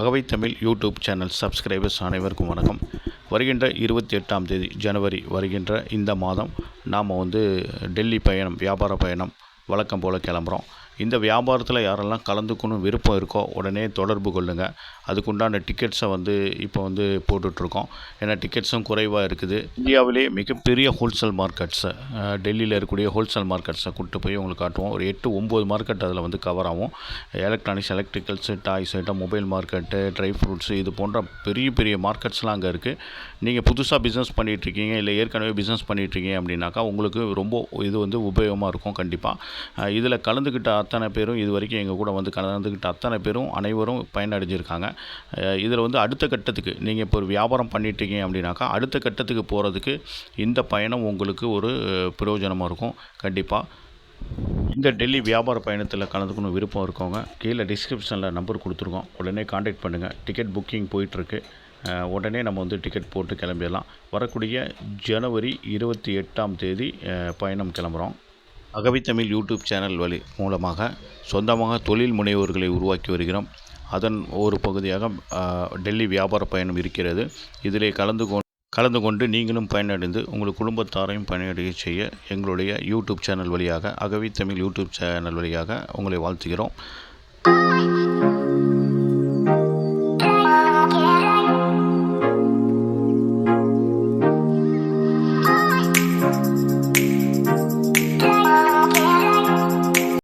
அகவை Tamil YouTube channel subscribers அனைவருக்கும் வணக்கம். வருகின்ற இருபத்தி எட்டாம் தேதி ஜனவரி வருகின்ற இந்த மாதம் நாம் வந்து டெல்லி பயணம் வியாபார பயணம் வழக்கம் போல் கிளம்புறோம். இந்த வியாபாரத்தில் யாரெல்லாம் கலந்துக்கணும் விருப்பம் இருக்கோ உடனே தொடர்பு கொள்ளுங்கள் அதுக்குண்டான டிக்கெட்ஸை வந்து இப்போ வந்து போட்டுட்ருக்கோம். ஏன்னா டிக்கெட்ஸும் குறைவாக இருக்குது. இந்தியாவிலே மிகப்பெரிய ஹோல்சேல் மார்க்கெட்ஸை டெல்லியில் இருக்கக்கூடிய ஹோல்சேல் மார்க்கெட்ஸை கூப்பிட்டு போய் உங்களுக்கு காட்டுவோம். ஒரு எட்டு ஒம்பது மார்க்கெட் அதில் வந்து கவர் ஆகும். Electronics electricals toys item mobile market dry fruits இது போன்ற பெரிய பெரிய மார்க்கெட்ஸ்லாம் அங்கே இருக்குது நீங்கள் புதுசாக பிஸ்னஸ் பண்ணிகிட்ருக்கீங்க இல்லை ஏற்கனவே பிஸ்னஸ் பண்ணிகிட்ருக்கீங்க அப்படின்னாக்கா உங்களுக்கு ரொம்ப இது வந்து உபயோகமாக இருக்கும் கண்டிப்பாக இதில் கலந்துக்கிட்ட அத்தனை பேரும் இது வரைக்கும் எங்கள் கூட வந்து கலந்துக்கிட்ட அத்தனை பேரும் அனைவரும் பயனடைஞ்சிருக்காங்க. இதில் வந்து அடுத்த கட்டத்துக்கு நீங்கள் இப்போ ஒரு வியாபாரம் பண்ணிட்டீங்க அப்படின்னாக்கா அடுத்த கட்டத்துக்கு போகிறதுக்கு இந்த பயணம் உங்களுக்கு ஒரு பிரயோஜனமாக இருக்கும். கண்டிப்பாக இந்த டெல்லி வியாபார பயணத்தில் கலந்துக்கணும் விருப்பம் இருக்கவங்க கீழே டிஸ்கிரிப்ஷனில் நம்பர் கொடுத்துருக்கோம். உடனே காண்டாக்ட் பண்ணுங்கள் டிக்கெட் புக்கிங் போயிட்டுருக்கு. உடனே நம்ம வந்து டிக்கெட் போட்டு கிளம்பிடலாம். வரக்கூடிய ஜனவரி இருபத்தி எட்டாம் தேதி பயணம் கிளம்புறோம். அகவித்தமிழ் யூடியூப் சேனல் வழி மூலமாக சொந்தமாக தொழில் முனைவோர்களை உருவாக்கி வருகிறோம். அதன் ஒரு பகுதியாக டெல்லி வியாபார பயணம் இருக்கிறது. இதிலே கலந்து கொண்டு கலந்து கொண்டு நீங்களும் பயனடைந்து உங்கள் குடும்பத்தாரையும் பயனடைய செய்ய எங்களுடைய யூடியூப் சேனல் வழியாக அகவி தமிழ் யூடியூப் சேனல் வழியாக உங்களை வாழ்த்துகிறோம்.